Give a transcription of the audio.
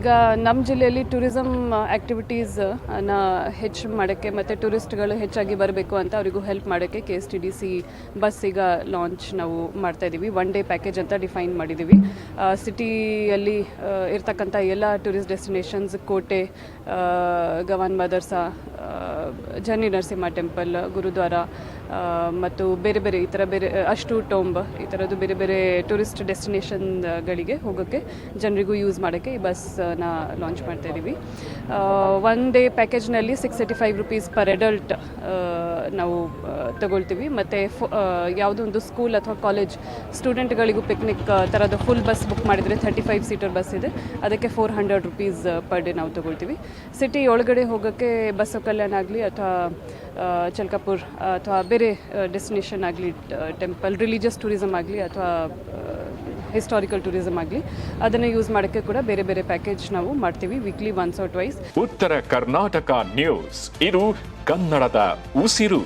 ಈಗ ನಮ್ಮ ಜಿಲ್ಲೆಯಲ್ಲಿ ಟೂರಿಸಮ್ ಆ್ಯಕ್ಟಿವಿಟೀಸ್ನ ಹೆಚ್ಚು ಮಾಡೋಕ್ಕೆ ಮತ್ತು ಟೂರಿಸ್ಟ್ಗಳು ಹೆಚ್ಚಾಗಿ ಬರಬೇಕು ಅಂತ ಅವರಿಗೂ ಹೆಲ್ಪ್ ಮಾಡೋಕ್ಕೆ K S T D C bus ಈಗ ಲಾಂಚ್ ನಾವು ಮಾಡ್ತಾ ಇದ್ದೀವಿ ಒನ್ ಡೇ ಪ್ಯಾಕೇಜ್ ಅಂತ ಡಿಫೈನ್ ಮಾಡಿದ್ದೀವಿ ಸಿಟಿಯಲ್ಲಿ ಇರ್ತಕ್ಕಂಥ ಎಲ್ಲ ಟೂರಿಸ್ಟ್ ಡೆಸ್ಟಿನೇಷನ್ಸ್ ಕೋಟೆ ಗವಾನ್ ಮದರ್ಸಾ ಜರ್ನಿ ನರಸಿಂಹ ಟೆಂಪಲ್ ಗುರುದ್ವಾರ ಮತ್ತು ಬೇರೆ ಬೇರೆ ಈ ಥರ ಬೇರೆ, ಅಷ್ಟು ಟೋಂಬ, ಈ ಥರದ್ದು ಬೇರೆ ಬೇರೆ ಟೂರಿಸ್ಟ್ ಡೆಸ್ಟಿನೇಷನ್ಗಳಿಗೆ ಹೋಗೋಕ್ಕೆ ಜನರಿಗೂ ಯೂಸ್ ಮಾಡೋಕ್ಕೆ ಈ ಬಸ್ನ ಲಾಂಚ್ ಮಾಡ್ತಾ ಇದ್ದೀವಿ one day ಪ್ಯಾಕೇಜ್ನಲ್ಲಿ six eighty five rupees per adult ನಾವು ತಗೊಳ್ತೀವಿ. ಮತ್ತು ಯಾವುದೋ ಒಂದು ಸ್ಕೂಲ್ ಅಥವಾ ಕಾಲೇಜ್ ಸ್ಟೂಡೆಂಟ್ಗಳಿಗೂ ಪಿಕ್ನಿಕ್ ಥರದ ಫುಲ್ ಬಸ್ ಬುಕ್ ಮಾಡಿದರೆ ಥರ್ಟಿ ಫೈವ್ ಸೀಟರ್ ಬಸ್ ಇದೆ. ಅದಕ್ಕೆ four hundred rupees per day ನಾವು ತಗೊಳ್ತೀವಿ. ಸಿಟಿ ಒಳಗಡೆ ಹೋಗೋಕ್ಕೆ ಬಸ್ ಕಲ್ಯಾಣ ಆಗಲಿ ಅಥವಾ ಚಲ್ಕಾಪುರ್ ಅಥವಾ ಬೇರೆ ಡೆಸ್ಟಿನೇಷನ್ ಆಗಲಿ ಟೆಂಪಲ್ ರಿಲಿಜಿಯಸ್ ಟೂರಿಸಮ್ ಆಗಲಿ ಅಥವಾ ಹಿಸ್ಟಾರಿಕಲ್ ಟೂರಿಸಮ್ ಆಗಲಿ, ಅದನ್ನು ಯೂಸ್ ಮಾಡೋಕ್ಕೆ ಕೂಡ ಬೇರೆ ಬೇರೆ ಪ್ಯಾಕೇಜ್ ನಾವು ಮಾಡ್ತೀವಿ ವೀಕ್ಲಿ ಒನ್ಸ್ ಆರ್ ಟ್ವೈಸ್ ಉತ್ತರ ಕರ್ನಾಟಕ ನ್ಯೂಸ್ ಇದು ಕನ್ನಡದ ಉಸಿರು.